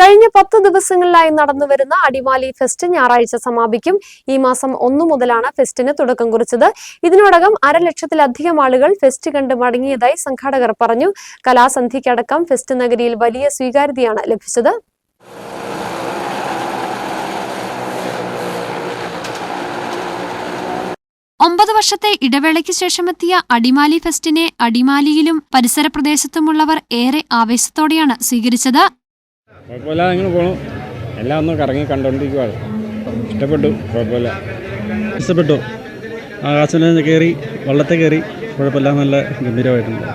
കഴിഞ്ഞ പത്ത് ദിവസങ്ങളിലായി നടന്നുവരുന്ന അടിമാലി ഫെസ്റ്റ് ഞായറാഴ്ച സമാപിക്കും. ഈ മാസം ഒന്നു മുതലാണ് ഫെസ്റ്റിന് തുടക്കം കുറിച്ചത്. ഇതിനോടകം അരലക്ഷത്തിലധികം ആളുകൾ ഫെസ്റ്റ് കണ്ട് മടങ്ങിയതായി സംഘാടകർ പറഞ്ഞു. കലാസന്ധിക്കടക്കം ഫെസ്റ്റ് നഗരിയിൽ വലിയ സ്വീകാര്യതയാണ് ലഭിച്ചത്. ഒമ്പത് വർഷത്തെ ഇടവേളയ്ക്ക് ശേഷമെത്തിയ അടിമാലി ഫെസ്റ്റിനെ അടിമാലിയിലും പരിസര പ്രദേശത്തുമുള്ളവർ ഏറെ ആവേശത്തോടെയാണ് സ്വീകരിച്ചത്. കുഴപ്പമില്ലാതെ ഇങ്ങനെ പോണു. എല്ലാം ഒന്ന് കറങ്ങി കണ്ടുകൊണ്ടിരിക്കുവാണ് ഇഷ്ടപ്പെട്ടു കുഴപ്പമില്ല. ഇഷ്ടപ്പെട്ടു. ആകാശത്തിൽ കയറി വള്ളത്തെ കയറി കുഴപ്പമില്ല നല്ല ഗംഭീരമായിട്ടുണ്ട്.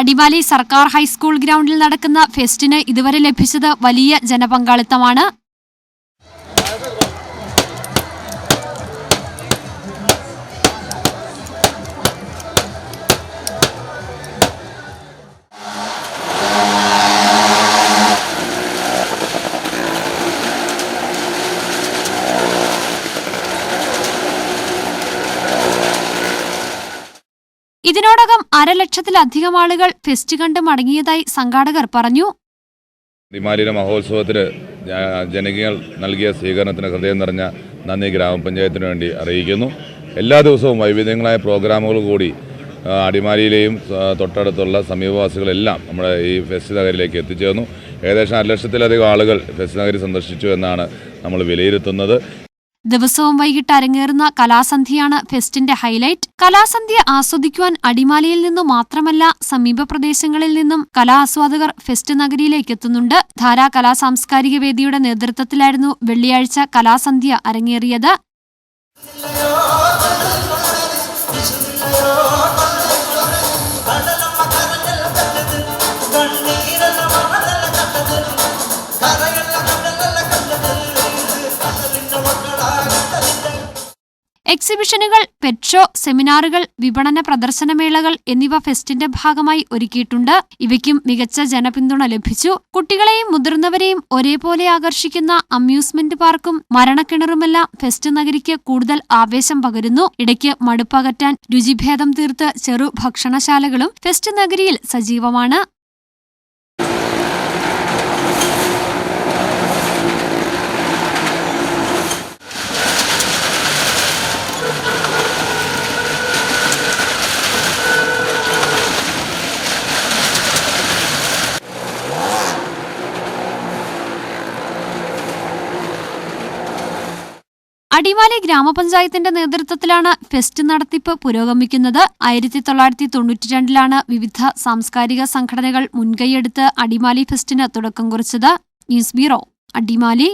അടിവാലി സർക്കാർ ഹൈസ്കൂൾ ഗ്രൗണ്ടിൽ നടക്കുന്ന ഫെസ്റ്റിന് ഇതുവരെ ലഭിച്ചത് വലിയ ജനപങ്കാളിത്തമാണ്. ഇതിനോടകം അരലക്ഷത്തിലധികം ആളുകൾ ഫെസ്റ്റ് കണ്ട് മടങ്ങിയതായി സംഘാടകർ പറഞ്ഞു. ദിമാലിയിലെ മഹോത്സവത്തിൽ ജനകീയങ്ങൾ നൽകിയ സ്വീകരണത്തിന് ഹൃദയം നിറഞ്ഞ നന്ദി ഗ്രാമപഞ്ചായത്തിന് വേണ്ടി അറിയിക്കുന്നു. എല്ലാ ദിവസവും വൈവിധ്യങ്ങളായ പ്രോഗ്രാമുകൾ കൂടി അടിമാലിയിലെയും തൊട്ടടുത്തുള്ള സമീപവാസികളെല്ലാം നമ്മുടെ ഈ ഫെസ്റ്റ് നഗരിലേക്ക് എത്തിച്ചേർന്നു. ഏകദേശം അരലക്ഷത്തിലധികം ആളുകൾ ഫെസ്റ്റ് നഗരി സന്ദർശിച്ചു എന്നാണ് നമ്മൾ വിലയിരുത്തുന്നത്. ദിവസവും വൈകിട്ട് അരങ്ങേറുന്ന കലാസന്ധ്യയാണ് ഫെസ്റ്റിന്റെ ഹൈലൈറ്റ്. കലാസന്ധ്യ ആസ്വദിക്കുവാൻ അടിമാലിയിൽ നിന്നു മാത്രമല്ല സമീപ പ്രദേശങ്ങളിൽ നിന്നും കലാ ആസ്വാദകർ ഫെസ്റ്റ് നഗരിയിലേക്ക് എത്തുന്നുണ്ട്. ധാരാ കലാ സാംസ്കാരിക വേദിയുടെ നേതൃത്വത്തിലായിരുന്നു വെള്ളിയാഴ്ച കലാസന്ധ്യ അരങ്ങേറിയത്. എക്സിബിഷനുകൾ പെറ്റ് ഷോ സെമിനാറുകൾ വിപണന പ്രദർശനമേളകൾ എന്നിവ ഫെസ്റ്റിന്റെ ഭാഗമായി ഒരുക്കിയിട്ടുണ്ട്. ഇവയ്ക്കും മികച്ച ജനപിന്തുണ ലഭിച്ചു. കുട്ടികളെയും മുതിർന്നവരെയും ഒരേപോലെ ആകർഷിക്കുന്ന അമ്യൂസ്മെന്റ് പാർക്കും മരണക്കിണറുമെല്ലാം ഫെസ്റ്റ് നഗരിക്ക് കൂടുതൽ ആവേശം പകരുന്നു. ഇടയ്ക്ക് മടുപ്പകറ്റാൻ രുചിഭേദം തീർത്ത് ചെറു ഭക്ഷണശാലകളും ഫെസ്റ്റ് നഗരിയിൽ സജീവമാണ്. അടിമാലി ഗ്രാമപഞ്ചായത്തിന്റെ നേതൃത്വത്തിലാണ് ഫെസ്റ്റ് നടത്തിപ്പ് പുരോഗമിക്കുന്നത്. ആയിരത്തി തൊള്ളായിരത്തി തൊണ്ണൂറ്റി രണ്ടിലാണ് വിവിധ സാംസ്കാരിക സംഘടനകൾ മുൻകൈയെടുത്ത് അടിമാലി ഫെസ്റ്റിന് തുടക്കം കുറിച്ചത്. News bureau Adimali.